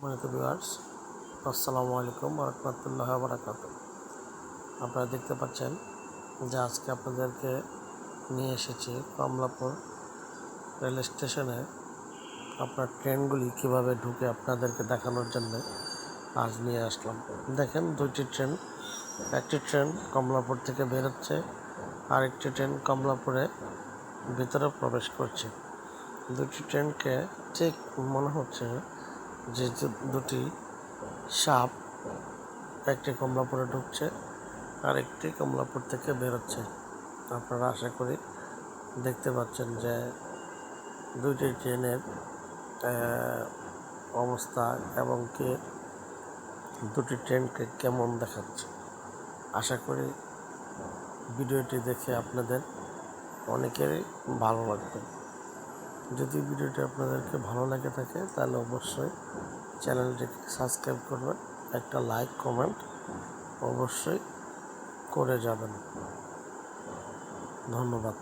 সম্মানিত ভিউয়ার্স, আসসালামু আলাইকুম রহমতুল্লাহ বারাকাত আপনারা দেখতে পাচ্ছেন যে আজকে আপনাদেরকে নিয়ে এসেছি কমলাপুর রেল স্টেশনে আপনার ট্রেনগুলি কীভাবে ঢুকে আপনাদেরকে দেখানোর জন্য আজ নিয়ে আসলাম। দেখেন দুইটি ট্রেন, একটি ট্রেন কমলাপুর থেকে বেরোচ্ছে, আরেকটি ট্রেন কমলাপুরে ভিতরে প্রবেশ করছে। দুটি ট্রেনকে ঠিক মনে হচ্ছে যে দুটি সাপ একটি কমলাপুরে ঢুকছে আর একটি কমলাপুর থেকে বেরোচ্ছে। আপনারা আশা করি দেখতে পাচ্ছেন যে দুইটি ট্রেনের অবস্থা এবং কি দুটি ট্রেনকে কেমন দেখাচ্ছে। আশা করি ভিডিওটি দেখে আপনাদের অনেকেরই ভালো লাগবে। যদি ভিডিওটি আপনাদেরকে ভালো লাগে থাকে, তাহলে অবশ্যই চ্যানেলটিকে সাবস্ক্রাইব করবেন, একটা লাইক, কমেন্ট অবশ্যই করে যাবেন। ধন্যবাদ।